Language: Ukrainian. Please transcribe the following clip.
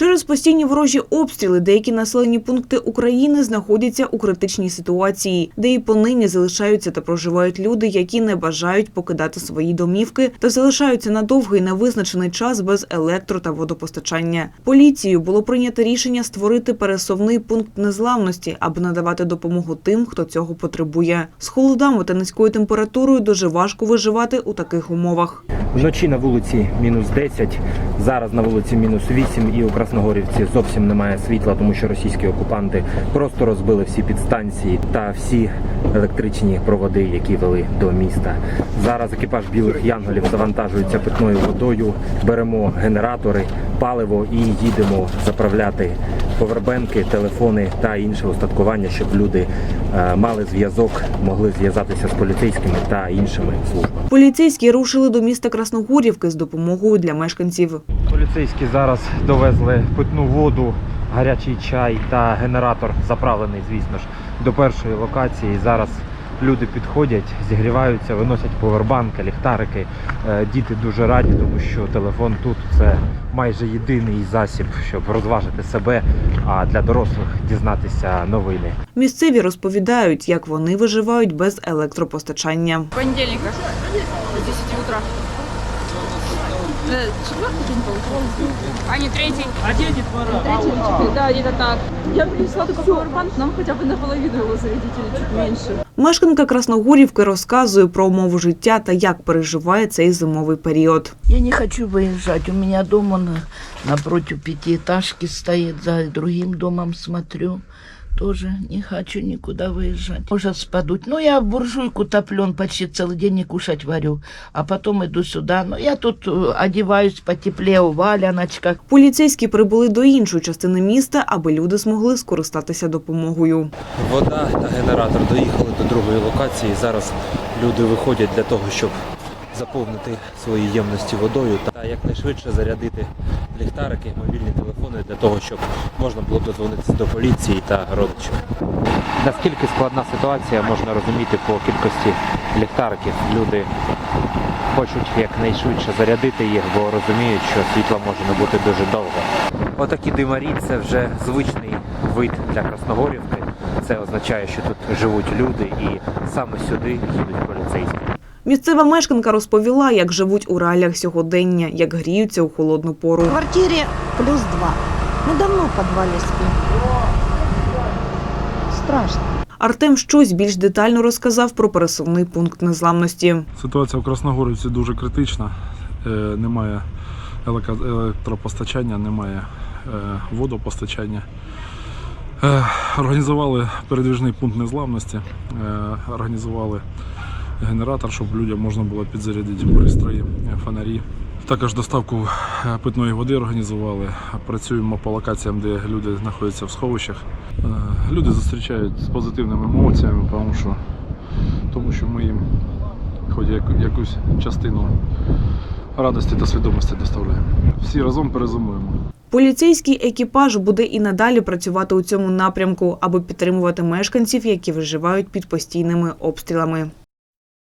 Через постійні ворожі обстріли деякі населені пункти України знаходяться у критичній ситуації, де і понині залишаються та проживають люди, які не бажають покидати свої домівки та залишаються на довгий невизначений час без електро та водопостачання. Поліцією було прийнято рішення створити пересувний пункт незламності, аби надавати допомогу тим, хто цього потребує. З холодами та низькою температурою дуже важко виживати у таких умовах. Вночі на вулиці мінус 10, зараз на вулиці мінус 8 і у Красногорівці зовсім немає світла, тому що російські окупанти просто розбили всі підстанції та всі електричні проводи, які вели до міста. Зараз екіпаж білих янголів завантажується питною водою, беремо генератори, паливо і їдемо заправляти повербенки, телефони та інше устаткування, щоб люди е, мали зв'язок, могли зв'язатися з поліцейськими та іншими службами. Поліцейські рушили до міста Красногорівки з допомогою для мешканців. Поліцейські зараз довезли питну воду, гарячий чай та генератор заправлений, звісно ж, до першої локації. Зараз люди підходять, зігріваються, виносять повербанки, ліхтарики. Е, Діти дуже раді, тому що телефон тут це майже єдиний засіб, щоб розважити себе, а для дорослих дізнатися новини. Місцеві розповідають, як вони виживають без електропостачання. понедельника с 10 утра. Э, Четвертый день? А не третий? А где Третий или четвертый? Да, где-то так. Я принесла такой пауэрбанк, нам хотя бы наполовину его зарядить или чуть меньше. Мешканка Красногорівки розказує про умови життя та як переживає цей зимовий період. Я не хочу выезжать. У меня дом он напротив пятиэтажки стоит, за другим домом смотрю. Тоже не хочу никуда выезжать. Может спадут. Ну, я в буржуйку топлен почти целый день не кушать варю. А потом иду сюда. Ну, я тут э, одеваюсь потеплее, в валяночках. Поліцейські прибули до іншої частини міста, аби люди змогли скористатися допомогою. Вода та генератор доїхали до другої локації. Зараз люди виходять для того, щоб заповнити свої ємності водою та якнайшвидше зарядити ліхтарики, мобільні телефони для того, щоб можна було дозвонитися до поліції та родичів. Наскільки складна ситуація можна розуміти по кількості ліхтариків. Люди хочуть якнайшвидше зарядити їх, бо розуміють, що світла може не бути дуже довго. Отакі димарі це вже звичний вид для Красногорівки. Це означає, що тут живуть люди і саме сюди їдуть поліцейські. Місцева мешканка розповіла, як живуть у реаліях сьогодення, як гріються у холодну пору. В квартире плюс два. Мы давно в подвале спим. Страшно. Артем щось більш детально розказав про пересувний пункт незламності. Ситуація в Красногорівці дуже критична. Е, Немає електропостачання, немає е, водопостачання. Е, Організували передвіжний пункт незламності, е, організували генератор, щоб людям можна було підзарядити пристрої, фонарі. Також доставку е, питної води організували. Працюємо по локаціям, де люди знаходяться в сховищах. Е, Люди зустрічають з позитивними емоціями, тому що, тому що ми їм хоч яку- якусь частину радості та свідомості доставляємо. Всі разом перезимуємо. Поліцейський екіпаж буде і надалі працювати у цьому напрямку, аби підтримувати мешканців, які виживають під постійними обстрілами.